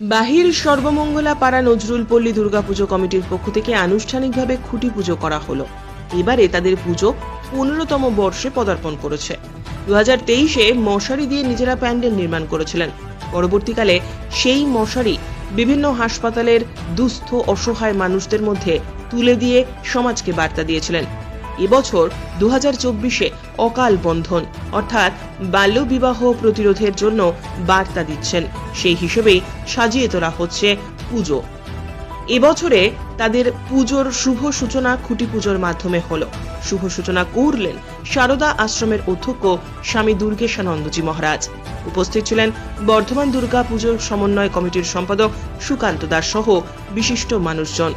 বাহির সর্বমঙ্গলা পাড়া নজরুল পল্লী দুর্গাপুজো কমিটির পক্ষ থেকে আনুষ্ঠানিকভাবে খুঁটি পুজো করা হলো। এবারে তাদের পুজো পনেরোতম বর্ষে পদার্পণ করেছে। দু হাজার তেইশে মশারি দিয়ে নিজেরা প্যান্ডেল নির্মাণ করেছিলেন। পরবর্তীকালে সেই মশারি বিভিন্ন হাসপাতালের দুস্থ, অসহায় মানুষদের মধ্যে তুলে দিয়ে সমাজকে বার্তা দিয়েছিলেন। এবছর দু হাজার চব্বিশে অকাল বন্ধন, অর্থাৎ বাল্যবিবাহ প্রতিরোধের জন্য বার্তা দিচ্ছেন। সেই হিসেবেই সাজিয়ে তোলা হচ্ছে পুজো। এবছরে তাদের পুজোর শুভ সূচনা খুঁটি পুজোর মাধ্যমে হলো। শুভ সূচনা করলেন সারদা আশ্রমের অধ্যক্ষ স্বামী দুর্গেশানন্দজি মহারাজ। উপস্থিত ছিলেন বর্ধমান দুর্গা পুজোর সমন্বয় কমিটির সম্পাদক সুকান্ত দাস সহ বিশিষ্ট মানুষজন।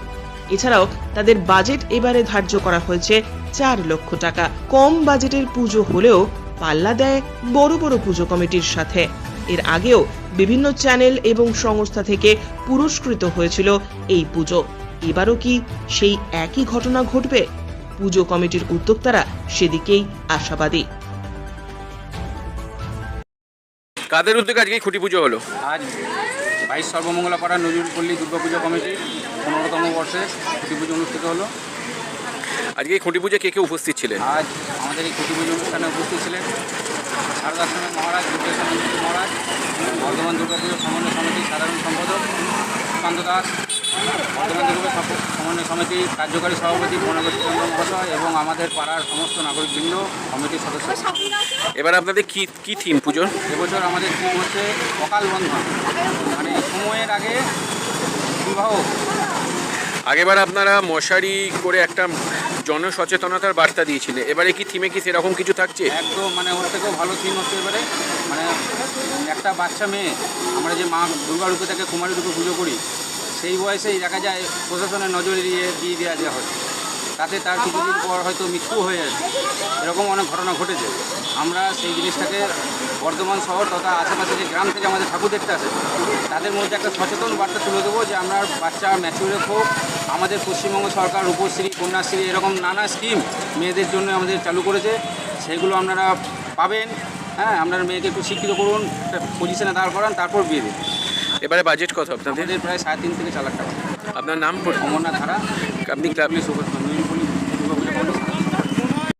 এছাড়াও তাদের বাজেট এবারে ধার্য করা হয়েছে চার লক্ষ টাকা। কম বাজেটের পুজো হলেও পাল্লা দেয় বড় বড় পুজো কমিটির সাথে। এর আগেও বিভিন্ন চ্যানেল এবং সংস্থা থেকে পুরস্কৃত হয়েছিল এই পুজো। এবারও কি সেই একই ঘটনা ঘটবে? পুজো কমিটির উদ্যোক্তারা সেদিকেই আশাবাদী। কাদের উদ্যোগে আজকে খুঁটি পুজো হলো? আজ বাইশ সর্বমঙ্গলা পাড়া নজরুলপল্লী দুর্গাপুজো কমিটি পনেরোতম বর্ষে খুঁটি পুজো অনুষ্ঠিত হলো। আজকে এই খুঁটি পুজো কে কে উপস্থিত ছিলেন? আজ আমাদের এই খুঁটি পুজো অনুষ্ঠানে উপস্থিত ছিলেন শারদাশ্রমের মহারাজ দুর্গেশ্বর মহারাজ বর্ধমান দুর্গাপুজো সমন্বয় সমিতির সাধারণ সম্পাদক সুকান্ত দাস বর্ধমান দুর্গা সমন্বয় সমিতির কার্যকারী সভাপতি বনগোষ্ঠী চন্দ্র মহাশয় এবং আমাদের পাড়ার সমস্ত নাগরিকবৃন্দ কমিটির সদস্য। এবার আপনাদের কি কি থিম পুজোর এবছর আমাদের থিম হচ্ছে অকাল বন্ধন। মানে সময়ের আগে বিবাহ। আগেবার আপনারা মশারি করে একটা জনসচেতনতার বার্তা দিয়েছিলেন এবারে কি থিমে কি সেরকম কিছু থাকছে? একদম মানে ওর থেকেও ভালো থিম হচ্ছে এবারে। মানে একটা বাচ্চা মেয়ে, আমরা যে মা দুর্গা রূপে তাকে কুমারী রূপে পুজো করি, সেই বয়সেই দেখা যায় প্রশাসনের নজরে দিয়ে দিয়ে দেওয়া দেওয়া হয় তাতে তার কিছুদিন পর হয়তো মৃত্যু হয়ে যাচ্ছে এরকম অনেক ঘটনা ঘটেছে। আমরা সেই জিনিসটাকে বর্ধমান শহর তথা আশেপাশে যে গ্রাম থেকে আমাদের ঠাকুর দেখতে আসে তাদের মধ্যে একটা সচেতন বার্তা তুলে দেবো যে আমরা বাচ্চা ম্যাচুরে হোক আমাদের পশ্চিমবঙ্গ সরকার রূপশ্রী কন্যাশ্রী এরকম নানা স্কিম মেয়েদের জন্য আমাদের চালু করেছে। সেগুলো আপনারা পাবেন হ্যাঁ আপনার মেয়েকে একটু শিক্ষিত করুন একটা পজিশনে দাঁড় করান তারপর বিয়ে দিন। এবারে বাজেট কত আপনাদের? প্রায় সাড়ে তিন থেকে চার লাখ টাকা। আপনার নাম? অমরনাথ ধারা আপনি ক্লাব পুলিশ সুপার